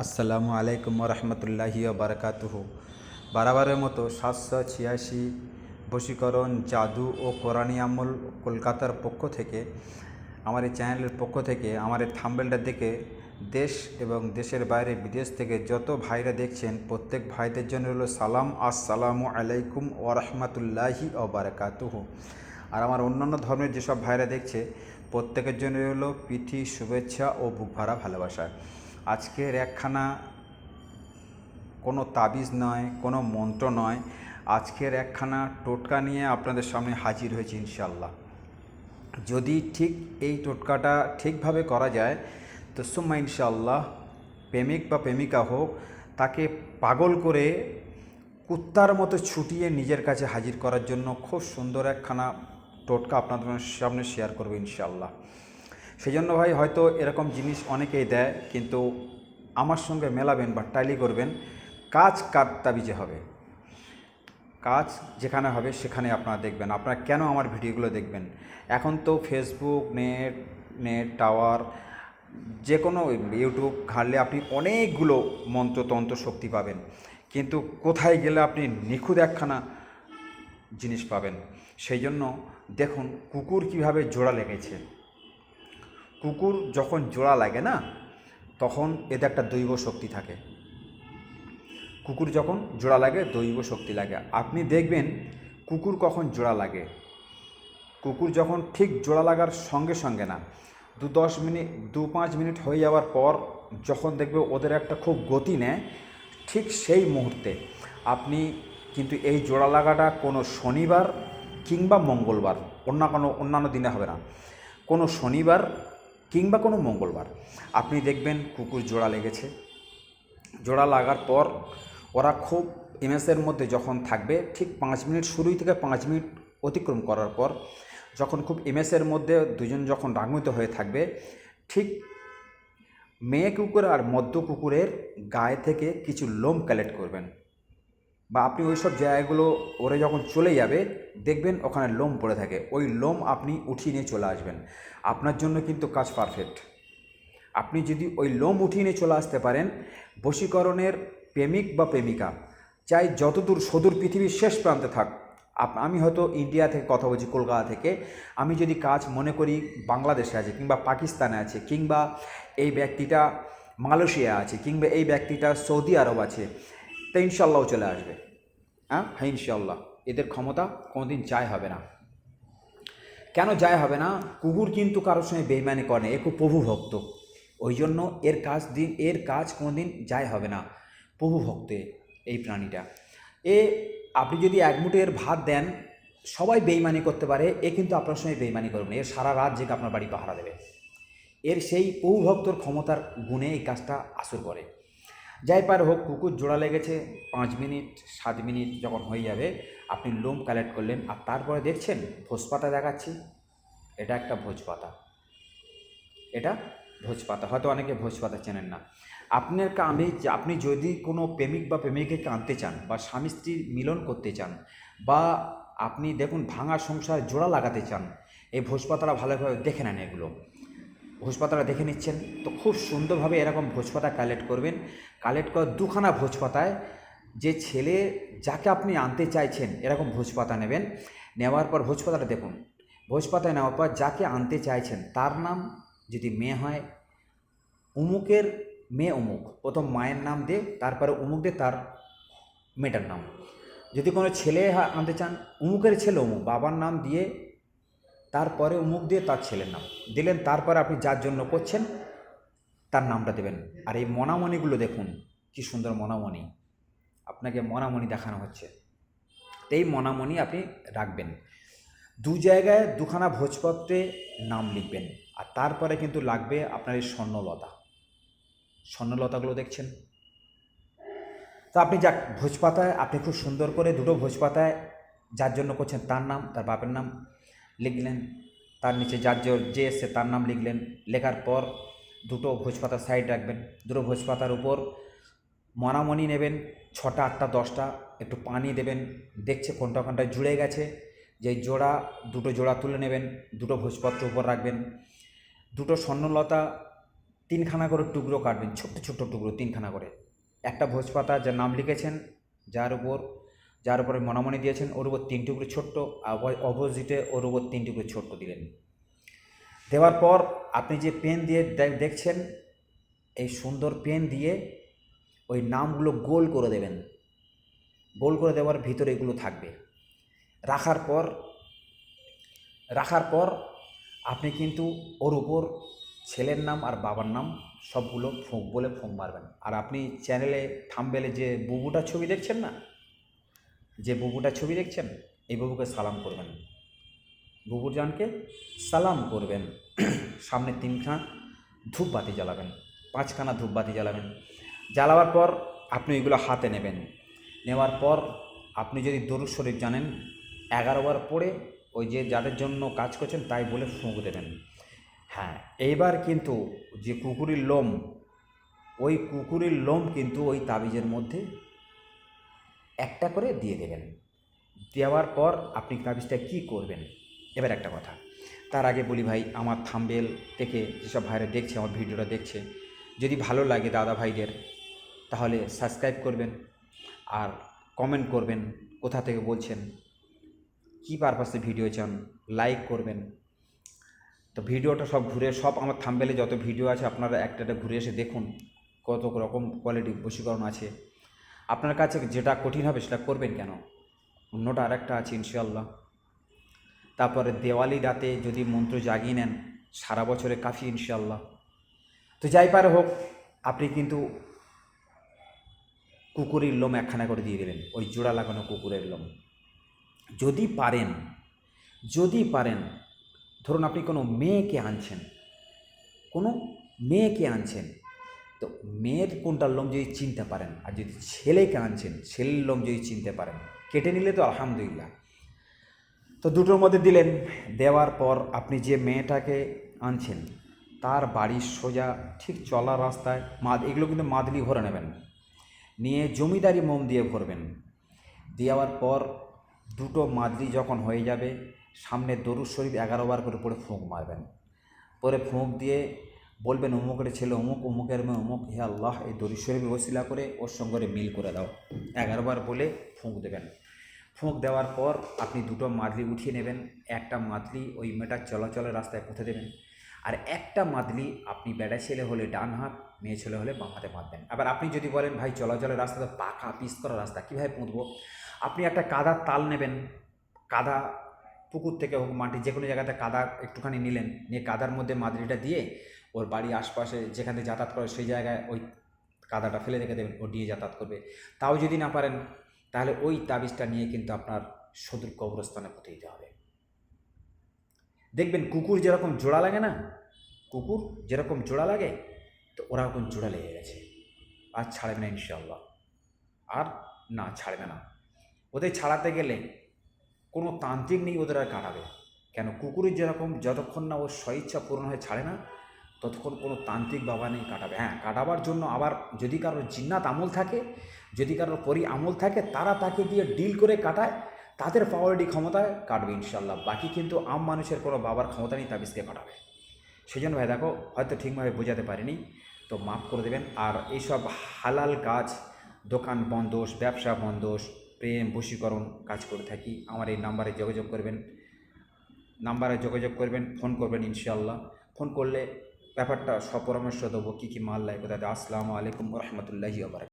আসসালামু আলাইকুম রহমতুল্লাহি বারকাতুহু বারাবারের মতো সাতশো ছিয়াশি বশীকরণ জাদু ও কোরআনী আমল কলকাতার পক্ষ থেকে, আমার এই চ্যানেলের পক্ষ থেকে, আমার এই থাম্বেলটা দেখে দেশ এবং দেশের বাইরে বিদেশ থেকে যত ভাইরা দেখছেন, প্রত্যেক ভাইদের জন্য হলো সালাম। আসসালামু আলাইকুম ও রহমতুল্লাহি ও বারকাতুহু আর আমার অন্যান্য ধর্মের যেসব ভাইরা দেখছে, প্রত্যেকের জন্য হলো পিঠি শুভেচ্ছা ও বুক ভরা ভালোবাসা। আজকের একখানা কোনো তাবিজ নয়, কোনো মন্ত্র নয়। আজকের একখানা টোটকা নিয়ে আপনাদের সামনে হাজির হয়েছে ইনশাল্লাহ যদি ঠিক এই টোটকাটা ঠিকভাবে করা যায়, তো সুম্মা ইনশাল্লাহ প্রেমিক বা প্রেমিকা হোক, তাকে পাগল করে কুত্তার মতো ছুটিয়ে নিজের কাছে হাজির করার জন্য খুব সুন্দর একখানা টোটকা আপনাদের সামনে শেয়ার করব ইনশাল্লাহ সেই জন্য ভাই হয়তো এরকম জিনিস অনেকেই দেয়, কিন্তু আমার সঙ্গে মেলাবেন বা টাইলি করবেন, কাজ কার তাবিজে হবে? কাজ যেখানে হবে সেখানে আপনারা দেখবেন। আপনারা কেন আমার ভিডিওগুলো দেখবেন? এখন তো ফেসবুক নেট নেট টাওয়ার যে কোনো ইউটিউব ঘাটলে আপনি অনেকগুলো মন্ত্রতন্ত্র শক্তি পাবেন, কিন্তু কোথায় গেলে আপনি নিখুঁত একখানা জিনিস পাবেন? সেই জন্য দেখুন, কুকুর কীভাবে জোড়া লেগেছে। কুকুর যখন জোড়া লাগে না, তখন এতে একটা দৈব শক্তি থাকে। কুকুর যখন জোড়া লাগে, দৈব শক্তি লাগে। আপনি দেখবেন কুকুর কখন জোড়া লাগে। কুকুর যখন ঠিক জোড়া লাগার সঙ্গে সঙ্গে না, দু দশ মিনিট, দু পাঁচ মিনিট হয়ে যাওয়ার পর যখন দেখবে ওদের একটা খুব গতি নেয়, ঠিক সেই মুহূর্তে আপনি কিন্তু এই জোড়া লাগাটা কোনো শনিবার কিংবা মঙ্গলবার, অন্য কোনো, অন্যান্য দিনে হবে না। কোনো শনিবার কিংবা কোনো মঙ্গলবার। আপনি দেখবেন কুকুর জোড়া লেগেছে। জোড়া লাগার পর ওরা খুব এমএসের মধ্যে যখন থাকবে, ঠিক পাঁচ মিনিট শুরুই থেকে পাঁচ মিনিট অতিক্রম করার পর, যখন খুব এমএসের মধ্যে দুজন যখন রাগমিত হয়ে থাকবে, ঠিক মেয়ে কুকুর আর মধ্য কুকুরের গায়ে থেকে কিছু লোম কালেক্ট করবেন। বা আপনি ওই সব জায়গাগুলো ওরে যখন চলে যাবে, দেখবেন ওখানে লোম পড়ে থাকে। ওই লোম আপনি উঠিয়ে নিয়ে চলে আসবেন। আপনার জন্য কিন্তু কাজ পারফেক্ট আপনি যদি ওই লোম উঠিয়ে নিয়ে চলে আসতে পারেন, বশীকরণের প্রেমিক বা প্রেমিকা, চাই যতদূর সদূর পৃথিবীর শেষ প্রান্তে থাক আমি হয়তো ইন্ডিয়া থেকে কথা বলছি, কলকাতা থেকে, আমি যদি কাজ মনে করি বাংলাদেশে আছে কিংবা পাকিস্তানে আছে, কিংবা এই ব্যক্তিটা মালয়েশিয়া আছে, কিংবা এই ব্যক্তিটা সৌদি আরব আছে তো ইনশাল্লাহ চলে আসবে। হ্যাঁ? হ্যাঁ ইনশাল্লাহ এদের ক্ষমতা কোনোদিন যায় হবে না। কেন যায় হবে না? কুকুর কিন্তু কারোর সঙ্গে বেইমানি করে এ খুব প্রভু ভক্ত ওই জন্য এর কাজ দিন, এর কাজ কোনোদিন যায় হবে না। প্রভু ভক্ত এই প্রাণীটা। এ, আপনি যদি এক মুঠো এর ভাত দেন, সবাই বেইমানি করতে পারে, এ কিন্তু আপনার সঙ্গে বেইমানি করবে না। এর সারা রাত জেগে আপনার বাড়ি পাহারা দেবে। এর সেই প্রভু ভক্তর ক্ষমতার গুণে এই কাজটা আসর করে যাই পার হোক, কুকুর জোড়া লেগেছে, পাঁচ মিনিট, সাত মিনিট যখন হয়ে যাবে, আপনি লোম কালেক্ট করলেন আর তারপরে দেখছেন ভোজপাতা দেখাচ্ছি। এটা একটা ভোজপাতা। এটা ভোজপাতা। হয়তো অনেকে ভোজপাতা চেনেন না। আপনার আমি আপনি যদি কোনো প্রেমিক বা প্রেমিকাকে আনতে চান বা স্বামী স্ত্রীর মিলন করতে চান বা আপনি দেখুন ভাঙা সংসার জোড়া লাগাতে চান, এই ভোজপাতাটা ভালোভাবে দেখে নেন এগুলো। ভোজপাতাটা দেখে নিচ্ছেন। তো খুব সুন্দরভাবে এরকম ভোজপাতা কালেক্ট করবেন। কালেক্ট করার দুখানা ভোজপাতায় যে ছেলে যাকে আপনি আনতে চাইছেন এরকম ভোজপাতা নেবেন। নেওয়ার পর ভোজপাতাটা দেখুন। ভোজপাতায় নেওয়ার পর যাকে আনতে চাইছেন তার নাম যদি মেয়ে হয়, উমুকের মেয়ে অমুক প্রথম মায়ের নাম দিয়ে তারপরে অমুক দিয়ে তার মেয়েটার নাম। যদি কোনো ছেলে আনতে চান, উমুকের ছেলে অমুক বাবার নাম দিয়ে তারপরে উমুক দিয়ে তার ছেলের নাম। দিলেন, তারপরে আপনি যার জন্য করছেন, তার নামটা দেবেন। আর এই মনামণিগুলো দেখুন, কি সুন্দর মনামণি। আপনাকে মনামণি দেখানো হচ্ছে। এই মনামণি আপনি রাখবেন। দু জায়গায় দুখানা ভোজপত্রে নাম লিখবেন। আর তারপরে কিন্তু লাগবে আপনার এই স্বর্ণলতা। স্বর্ণলতাগুলো দেখছেন? তো আপনি যাক, ভোজপাতায়, আপনি খুব সুন্দর করে দুটো ভোজপাতায় যার জন্য করছেন, তার নাম, তার বাপের নাম। লিখলেন। তার নিচে যার যে- এসছে তার নাম লিখলেন। লেখার পর দুটো ভোজপাতা সাইড রাখবেন। দুটো ভোজপাতার উপর মনামণি নেবেন। ছটা, আটটা, দশটা একটু পানি দেবেন। দেখছে কোনটা কোনটা জুড়ে গেছে। যে জোড়া, দুটো জোড়া তুলে নেবেন। দুটো ভোজপত্র উপর রাখবেন। দুটো স্বর্ণলতা তিনখানা করে টুকরো কাটবেন। ছোট্ট ছোট্ট টুকরো তিনখানা করে। একটা ভোজপাতা যার নাম লিখেছেন, যার উপর যার উপরে মনামনি দিয়েছেন, ওর উপর তিন টুকরো ছোট্ট অপোজিটে ওর উপর তিন টুকরো ছোট্ট দিলেন। দেওয়ার পর আপনি যে পেন দিয়ে দেখছেন, এই সুন্দর পেন দিয়ে ওই নামগুলো গোল করে দেবেন। গোল করে দেওয়ার ভিতরে এগুলো থাকবে। রাখার পর রাখার পর আপনি কিন্তু ওর উপর ছেলের নাম আর বাবার নাম সবগুলো ফোঁক বলে ফোঁক মারবেন। আর আপনি চ্যানেলে থামবেলে যে বুবুটার ছবি দেখছেন না যে বুবুটার ছবি দেখছেন, এই বুবুকে সালাম করবেন। বুবুর জানকে সালাম করবেন। সামনে তিনখানা ধূপবাতি জ্বালাবেন, পাঁচখানা ধূপবাতি জ্বালাবেন। জ্বালাবার পর আপনি ওইগুলো হাতে নেবেন। নেওয়ার পর আপনি যদি দরুদ শরীফ জানেন এগারো বার পড়ে ওই যে যাদের জন্য কাজ করছেন তাই বলে ফুঁক দেবেন। হ্যাঁ এইবার কিন্তু যে কুকুরের লোম, ওই কুকুরের লোম কিন্তু ওই তাবিজের মধ্যে একটা করে দিয়ে দেবেন। দেওয়ার পর আপনি তাবিজটা কী করবেন? এবার একটা কথা। তার আগে বলি ভাই, আমার থাম্বেল থেকে যেসব ভাইরা দেখছে, আমার ভিডিওটা দেখছে, যদি ভালো লাগে দাদা ভাইদের, তাহলে সাবস্ক্রাইব করবেন আর কমেন্ট করবেন কোথা থেকে বলছেন, কী পারপাসে ভিডিও চান লাইক করবেন। তো ভিডিওটা সব ঘুরে, সব আমার থাম্বেলে যত ভিডিও আছে, আপনারা একটা ঘুরে এসে দেখুন, কত রকম কোয়ালিটি বশীকরণ আছে। আপনার কাছে যেটা কঠিন হবে সেটা করবেন কেন? অন্যটা আরেকটা আছে ইনশাল্লাহ তারপরে দেওয়ালি রাতে যদি মন্ত্র জাগিয়ে নেন, সারা বছরে কাফি ইনশাল্লাহ তো যাই পারে হোক, আপনি কিন্তু কুকুরের লোম একখানা করে দিয়ে দেবেন ওই জোড়া লাগানো কুকুরের লোম। যদি পারেন যদি পারেন, ধরুন আপনি কোনো মেয়েকে আনছেন, কোনো মেয়েকে আনছেন তো মেয়ের কোনটার লোম যদি চিনতে পারেন, আর যদি ছেলেকে আনছেন, ছেলের লোম যদি চিনতে পারেন, কেটে নিলে তো আলহামদুলিল্লাহ। তো দুটোর মধ্যে দিলেন, দেওয়ার পর আপনি যে মেয়েটাকে আনছেন, তার বাড়ির সোজা ঠিক চলা রাস্তায় মাদ, এগুলো কিন্তু মাদলি ভরে নেবেন। নিয়ে জমিদারি মোম দিয়ে ভরবেন। দেওয়ার পর দুটো মাদলি যখন হয়ে যাবে, সামনে দরুদ শরীফ এগারো বার করে পরে ফুঁক মারবেন। পরে ফুঁক দিয়ে বলবেন, অমুকের ছেলে, অমুক, অমুকের মেয়ে, অমুক, হে আল্লাহ, এই দরুদ শরীফ ওসিলা করে, ওর সঙ্গে মিল করে দাও। এগারোবার বলে ফুঁক দেবেন। ফুঁক দেওয়ার পর আপনি দুটো মাদলি উঠিয়ে নেবেন। একটা মাদলি ওই মেয়েটার চলাচলের রাস্তায় পুঁতে দেবেন। আর একটা মাদলি আপনি বেড়া ছেলে হলে ডান হাত, মেয়ে ছেলে হলে বাম হাতে বাঁধবেন আবার আপনি যদি বলেন, ভাই, চলাচলের রাস্তা তো পাকা, পিস করা রাস্তা, কীভাবে পুঁতবো? আপনি একটা কাদার তাল নেবেন। কাদা পুকুর থেকে হোক মাটি যে কোনো জায়গাতে কাদা একটুখানি নিলেন, নিয়ে কাদার মধ্যে মাদলিটা দিয়ে ওর বাড়ির আশপাশে যেখানে যাতায়াত করে সেই জায়গায় ওই কাদাটা ফেলে রেখে দেবেন, ও দিয়ে যাতায়াত করবে। তাও যদি না পারেন, তাহলে ওই তাবিজটা নিয়ে কিন্তু আপনার শত্রু কবরস্থানে পুঁতে দিতে হবে। দেখবেন কুকুর যেরকম জোড়া লাগে না, কুকুর যেরকম জোড়া লাগে, তো ওরা ওরকম জোড়া লেগে গেছে। আর ছাড়বে না ইনশাল্লাহ আর না, ছাড়বে না। ওদের ছাড়াতে গেলে কোনো তান্ত্রিক নেই ওদের আর কাটাবে। কেন? কুকুরের যেরকম, যতক্ষণ না ওর স্বইচ্ছা পূরণ হয়ে ছাড়ে না ততক্ষণ কোনো তান্ত্রিক বাবা নেই কাটাবে। হ্যাঁ কাটাবার জন্য আবার যদি কারোর জিন্নাত আমল থাকে, যদি কারোর পরি আমল থাকে, তারা তাকে দিয়ে ডিল করে কাটায়, তাদের পাওয়ারটি ক্ষমতায় কাটবে ইনশাল্লাহ বাকি কিন্তু আম মানুষের কোনো বাবার ক্ষমতা নেই, তাবিজকে কাটাবে। সেই জন্য ভাই দেখো, হয়তো ঠিকভাবে বোঝাতে পারিনি, তো মাফ করে দেবেন। আর এইসব হালাল কাজ, দোকান বন্ধোস, ব্যবসা বন্ধোস, প্রেম, বশীকরণ কাজ করে থাকি। আমার এই নাম্বারে যোগাযোগ করবেন। নাম্বারে যোগাযোগ করবেন, ফোন করবেন ইনশাল্লাহ ফোন করলে ব্যাপারটা সপরামর্শ দেবো কী কী মাল লাগবে দাদা আসসালামু আলাইকুম রহমতুল্লাহি আবার